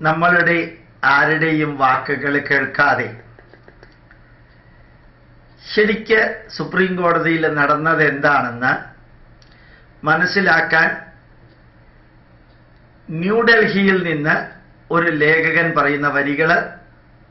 നമ്മളുടെ ആരുടെയും വാക്കുകൾ കേൾക്കാതെ. ശരിക്ക് സുപ്രീം കോടതിയിൽ നടന്നത് എന്താണെന്ന് മനസ്സിലാക്കാൻ ന്യൂഡൽഹിയിൽ നിന്ന് ഒരു ലേഖകൻ പറയുന്ന വരികൾ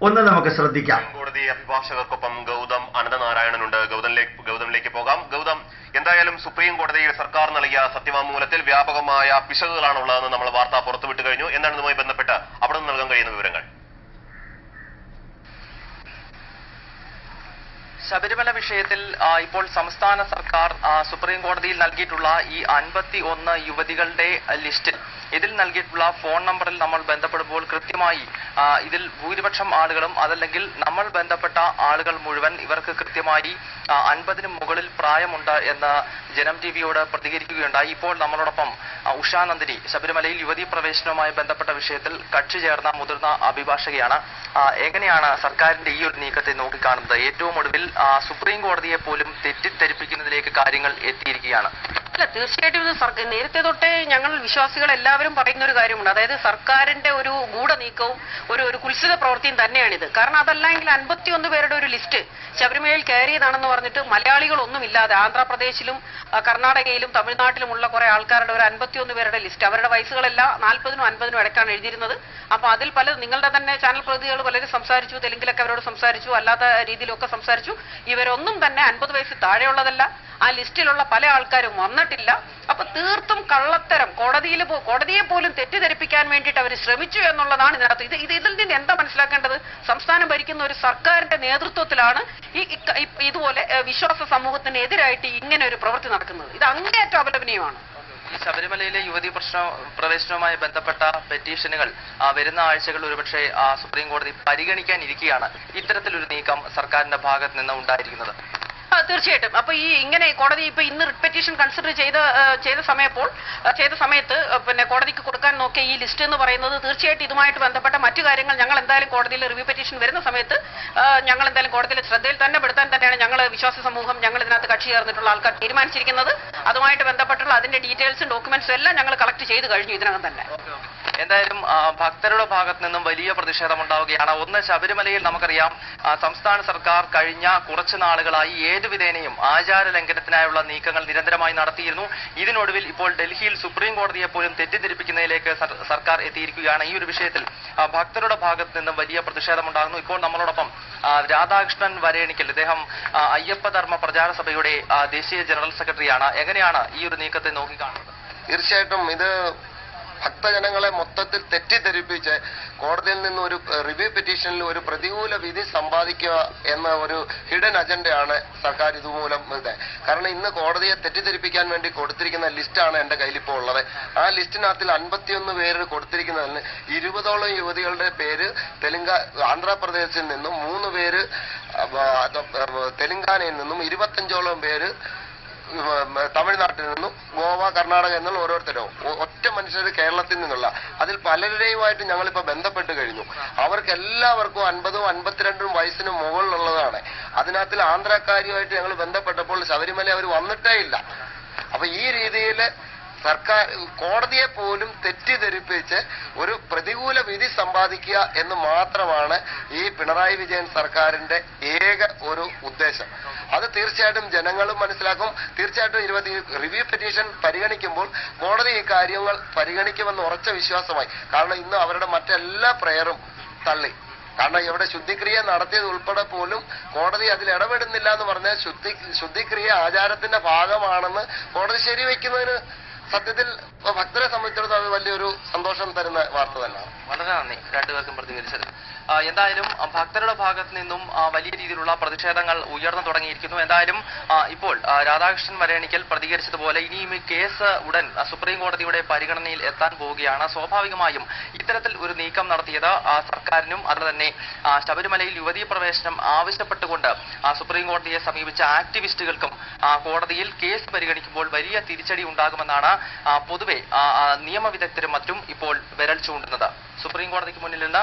ഒന്ന് നമുക്ക് ശ്രദ്ധിക്കാം. കോടതി അഭിഭാഷകർക്കൊപ്പം ഗൗതം അനന്തനാരായണനുണ്ട്. ഗൗതമിലേക്ക് ഗൗതമിലേക്ക് പോകാം. ഗൗതം എന്തായാലും സുപ്രീം കോടതിയിൽ സർക്കാർ നൽകിയ സത്യവാങ്മൂലത്തിൽ വ്യാപകമായ പിശകുകളാണുള്ളതെന്ന് നമ്മൾ വാർത്ത പുറത്തുവിട്ട് കഴിഞ്ഞു. എന്താണ് ഇതുമായി നൽകാൻ കഴിയുന്ന വിവരങ്ങൾ. ശബരിമല വിഷയത്തിൽ ഇപ്പോൾ സംസ്ഥാന സർക്കാർ സുപ്രീം കോടതിയിൽ നൽകിയിട്ടുള്ള ഈ അൻപത്തി ഒന്ന് യുവതികളുടെ ലിസ്റ്റിൽ ഇതിൽ നൽകിയിട്ടുള്ള ഫോൺ നമ്പറിൽ നമ്മൾ ബന്ധപ്പെടുമ്പോൾ കൃത്യമായി ഇതിൽ ഭൂരിപക്ഷം ആളുകളും അതല്ലെങ്കിൽ നമ്മൾ ബന്ധപ്പെട്ട ആളുകൾ മുഴുവൻ ഇവർക്ക് കൃത്യമായി അൻപതിന് മുകളിൽ പ്രായമുണ്ട് എന്ന് ജനം ടി വിയോട് പ്രതികരിക്കുകയുണ്ടായി. ഇപ്പോൾ നമ്മളോടൊപ്പം ഉഷാനന്ദിനി ശബരിമലയിൽ യുവതി പ്രവേശനവുമായി ബന്ധപ്പെട്ട വിഷയത്തിൽ കക്ഷി ചേർന്ന മുതിർന്ന അഭിഭാഷകയാണ്. എങ്ങനെയാണ് സർക്കാരിന്റെ ഈ ഒരു നീക്കത്തെ നോക്കിക്കാണുന്നത്? ഏറ്റവും ഒടുവിൽ സുപ്രീം കോടതിയെ പോലും തെറ്റിദ്ധരിപ്പിക്കുന്നതിലേക്ക് കാര്യങ്ങൾ എത്തിയിരിക്കുകയാണ്. തീർച്ചയായിട്ടും ഇത് സർക്കാർ നേരത്തെ തൊട്ടേ ഞങ്ങൾ വിശ്വാസികൾ എല്ലാവരും പറയുന്ന ഒരു കാര്യമുണ്ട്. അതായത് സർക്കാരിന്റെ ഒരു ഗൂഢനീക്കവും ഒരു ഒരു കുൽസിത പ്രവൃത്തിയും തന്നെയാണിത്. കാരണം അതല്ലെങ്കിൽ അൻപത്തിയൊന്ന് പേരുടെ ഒരു ലിസ്റ്റ് ശബരിമലയിൽ കയറിയതാണെന്ന് പറഞ്ഞിട്ട് മലയാളികൾ ഒന്നുമില്ലാതെ ആന്ധ്രാപ്രദേശിലും കർണാടകയിലും തമിഴ്നാട്ടിലുമുള്ള കുറെ ആൾക്കാരുടെ ഒരു അൻപത്തിയൊന്ന് പേരുടെ ലിസ്റ്റ്. അവരുടെ വയസ്സുകളെല്ലാം നാൽപ്പതിനും അൻപതിനും ഇടയ്ക്കാണ് എഴുതിയിരുന്നത്. അപ്പൊ അതിൽ പല നിങ്ങളുടെ തന്നെ ചാനൽ പ്രതിനിധികൾ പലരും സംസാരിച്ചു തെലുങ്കിലൊക്കെ അവരോട് സംസാരിച്ചു അല്ലാത്ത രീതിയിലൊക്കെ സംസാരിച്ചു. ഇവരൊന്നും തന്നെ അൻപത് വയസ്സിൽ താഴെയുള്ളതല്ല. ആ ലിസ്റ്റിലുള്ള പല ആൾക്കാരും വന്നിട്ടില്ല അപ്പൊ തീർത്തും കള്ളത്തരം. കോടതിയിൽ കോടതിയെ പോലും തെറ്റിദ്ധരിപ്പിക്കാൻ വേണ്ടിയിട്ട് അവർ ശ്രമിച്ചു എന്നുള്ളതാണ് ഇതിനകത്ത്. ഇത് ഇത് ഇതിൽ നിന്ന് എന്താ മനസ്സിലാക്കേണ്ടത്? സംസ്ഥാനം ഭരിക്കുന്ന ഒരു സർക്കാരിന്റെ നേതൃത്വത്തിലാണ് ഈ ഇതുപോലെ വിശ്വാസ സമൂഹത്തിന് എതിരായിട്ട് ഇങ്ങനെ ഒരു പ്രവൃത്തി നടക്കുന്നത്. ഇത് അങ്ങേയറ്റം അപലപനീയമാണ്. ഈ ശബരിമലയിലെ യുവതി പ്രശ്ന പ്രവേശനവുമായി ബന്ധപ്പെട്ട പെറ്റീഷനുകൾ വരുന്ന ആഴ്ചകൾ ഒരുപക്ഷെ സുപ്രീം കോടതി പരിഗണിക്കാനിരിക്കുകയാണ് ഇത്തരത്തിലൊരു നീക്കം സർക്കാരിന്റെ ഭാഗത്ത് നിന്ന് ഉണ്ടായിരിക്കുന്നത്. തീർച്ചയായിട്ടും. അപ്പൊ ഈ ഇങ്ങനെ കോടതി ഇപ്പൊ ഇന്ന് റിട്ട് പെറ്റീഷൻ കൺസിഡർ ചെയ്ത ചെയ്ത സമയപ്പോൾ ചെയ്ത സമയത്ത് പിന്നെ കോടതിക്ക് കൊടുക്കാൻ നോക്കിയ ഈ ലിസ്റ്റ് എന്ന് പറയുന്നത് തീർച്ചയായിട്ടും ഇതുമായിട്ട് ബന്ധപ്പെട്ട മറ്റു കാര്യങ്ങൾ ഞങ്ങൾ എന്തായാലും കോടതിയിൽ റിവ്യൂ പെറ്റീഷൻ വരുന്ന സമയത്ത് ഞങ്ങൾ എന്തായാലും കോടതിയിൽ ശ്രദ്ധയിൽ തന്നെ പെടുത്താൻ തന്നെയാണ് ഞങ്ങൾ വിശ്വാസ സമൂഹം ഞങ്ങൾ ഇതിനകത്ത് കക്ഷി ചേർന്നിട്ടുള്ള ആൾക്കാർ തീരുമാനിച്ചിരിക്കുന്നത്. അതുമായിട്ട് ബന്ധപ്പെട്ടുള്ള അതിന്റെ ഡീറ്റെയിൽസും ഡോക്യുമെന്റ്സും എല്ലാം ഞങ്ങൾ കളക്ട് ചെയ്ത് കഴിഞ്ഞു ഇതിനകം തന്നെ. എന്തായാലും ഭക്തരുടെ ഭാഗത്ത് നിന്നും വലിയ പ്രതിഷേധം ഉണ്ടാവുകയാണ് ഒന്ന് ശബരിമലയിൽ നമുക്കറിയാം സംസ്ഥാന സർക്കാർ കഴിഞ്ഞ കുറച്ചു നാളുകളായി ഏതു വിധേനയും ആചാര ലംഘനത്തിനായുള്ള നീക്കങ്ങൾ നിരന്തരമായി നടത്തിയിരുന്നു. ഇതിനൊടുവിൽ ഇപ്പോൾ ഡൽഹിയിൽ സുപ്രീം കോടതിയെ പോലും തെറ്റിദ്ധരിപ്പിക്കുന്നതിലേക്ക് സർക്കാർ എത്തിയിരിക്കുകയാണ്. ഈ ഒരു വിഷയത്തിൽ ഭക്തരുടെ ഭാഗത്ത് നിന്നും വലിയ പ്രതിഷേധം ഉണ്ടാകുന്നു ഇപ്പോൾ നമ്മളോടൊപ്പം രാധാകൃഷ്ണൻ വരേണിക്കൽ ഇദ്ദേഹം അയ്യപ്പ ധർമ്മ പ്രചാര സഭയുടെ ദേശീയ ജനറൽ സെക്രട്ടറിയാണ്. എങ്ങനെയാണ് ഈ ഒരു നീക്കത്തെ നോക്കിക്കാണുന്നത്? തീർച്ചയായിട്ടും ഇത് ഭക്തജനങ്ങളെ മൊത്തത്തിൽ തെറ്റിദ്ധരിപ്പിച്ച് കോടതിയിൽ നിന്ന് ഒരു റിവ്യൂ പെറ്റീഷനിൽ ഒരു പ്രതികൂല വിധി സമ്പാദിക്കുക എന്ന ഒരു ഹിഡൻ അജണ്ടയാണ് സർക്കാർ ഇതുമൂലം ഇത്. കാരണം ഇന്ന് കോടതിയെ തെറ്റിദ്ധരിപ്പിക്കാൻ വേണ്ടി കൊടുത്തിരിക്കുന്ന ലിസ്റ്റാണ് എന്റെ കയ്യിൽ ഇപ്പോൾ ഉള്ളത്. ആ ലിസ്റ്റിനകത്തിൽ അൻപത്തിയൊന്ന് പേര് കൊടുത്തിരിക്കുന്നതിന് ഇരുപതോളം യുവതികളുടെ പേര് തെലുങ്ക ആന്ധ്രാപ്രദേശിൽ നിന്നും മൂന്ന് പേര് തെലുങ്കാനയിൽ നിന്നും ഇരുപത്തഞ്ചോളം പേര് തമിഴ്നാട്ടിൽ നിന്നും ഗോവ കർണാടക എന്നുള്ള ഓരോരുത്തരോ. ഒറ്റ മനുഷ്യർ കേരളത്തിൽ നിന്നുള്ള. അതിൽ പലരുടെയുമായിട്ട് ഞങ്ങളിപ്പോ ബന്ധപ്പെട്ട് കഴിഞ്ഞു. അവർക്ക് എല്ലാവർക്കും അൻപതും അൻപത്തിരണ്ടും വയസ്സിന് മുകളിലുള്ളതാണ്. അതിനകത്തിൽ ആന്ധ്രാക്കാരിയുമായിട്ട് ഞങ്ങൾ ബന്ധപ്പെട്ടപ്പോൾ ശബരിമല അവർ വന്നിട്ടേ ഇല്ല. അപ്പൊ ഈ രീതിയിൽ സർക്കാർ കോടതിയെ പോലും തെറ്റിദ്ധരിപ്പിച്ച് ഒരു പ്രതികൂല വിധി സമ്പാദിക്കുക എന്ന് മാത്രമാണ് ഈ പിണറായി വിജയൻ സർക്കാരിന്റെ ഏക ഒരു ഉദ്ദേശം. അത് തീർച്ചയായിട്ടും ജനങ്ങളും മനസ്സിലാക്കും. തീർച്ചയായിട്ടും ഇരുപത്തി റിവ്യൂ പെറ്റീഷൻ പരിഗണിക്കുമ്പോൾ കോടതി ഈ കാര്യങ്ങൾ പരിഗണിക്കുമെന്ന് ഉറച്ച വിശ്വാസമായി. കാരണം ഇന്ന് അവരുടെ മറ്റെല്ലാ പ്രയറും തള്ളി. കാരണം ഇവിടെ ശുദ്ധിക്രിയ നടത്തിയത് ഉൾപ്പെടെ പോലും കോടതി അതിൽ ഇടപെടുന്നില്ല എന്ന് പറഞ്ഞാൽ ശുദ്ധി ശുദ്ധിക്രിയ ആചാരത്തിന്റെ ഭാഗമാണെന്ന് കോടതി ശരിവെക്കുന്നതിന് സത്യത്തിൽ ഭക്തരെ സംബന്ധിച്ചിടത്തോളം വലിയൊരു സന്തോഷം തരുന്ന വാർത്ത തന്നെയാണ്. വളരെ നന്ദി. രണ്ടുപേർക്കും പ്രതികരിച്ചത് എന്തായാലും ഭക്തരുടെ ഭാഗത്ത് നിന്നും വലിയ രീതിയിലുള്ള പ്രതിഷേധങ്ങൾ ഉയർന്നു തുടങ്ങിയിരിക്കുന്നു. എന്തായാലും ഇപ്പോൾ രാധാകൃഷ്ണൻ വരേണിക്കൽ പ്രതികരിച്ചതുപോലെ ഇനിയും ഈ കേസ് ഉടൻ സുപ്രീം കോടതിയുടെ പരിഗണനയിൽ എത്താൻ പോവുകയാണ്. സ്വാഭാവികമായും ഇത്തരത്തിൽ ഒരു നീക്കം നടത്തിയത് സർക്കാരിനും അത് തന്നെ ശബരിമലയിൽ യുവതീ പ്രവേശനം ആവശ്യപ്പെട്ടുകൊണ്ട് സുപ്രീം കോടതിയെ സമീപിച്ച ആക്ടിവിസ്റ്റുകൾക്കും കോടതിയിൽ കേസ് പരിഗണിക്കുമ്പോൾ വലിയ തിരിച്ചടി ഉണ്ടാകുമെന്നാണ് പൊതുവെ നിയമവിദഗ്ധരും മറ്റും ഇപ്പോൾ വിരൽ ചൂണ്ടുന്നത്. സുപ്രീം കോടതിക്ക് മുന്നിൽ നിന്ന്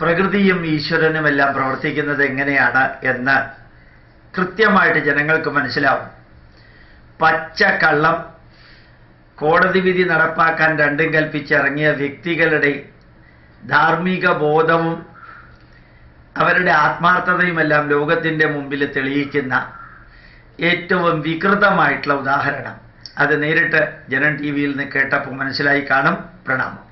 പ്രകൃതിയും ഈശ്വരനുമെല്ലാം പ്രവർത്തിക്കുന്നത് എങ്ങനെയാണ് എന്ന് കൃത്യമായിട്ട് ജനങ്ങൾക്ക് മനസ്സിലാവും. പച്ച കള്ളം കോടതി വിധി നടപ്പാക്കാൻ രണ്ടും കൽപ്പിച്ചിറങ്ങിയ വ്യക്തികളുടെ ധാർമ്മിക ബോധവും അവരുടെ ആത്മാർത്ഥതയുമെല്ലാം ലോകത്തിന്റെ മുമ്പിൽ തെളിയിക്കുന്ന ഏറ്റവും വികൃതമായിട്ടുള്ള ഉദാഹരണം. അത് നേരിട്ട് ജനൻ ടി വിയിൽ നിന്ന് കേട്ടപ്പോൾ മനസ്സിലായി കാണും പ്രണാമം.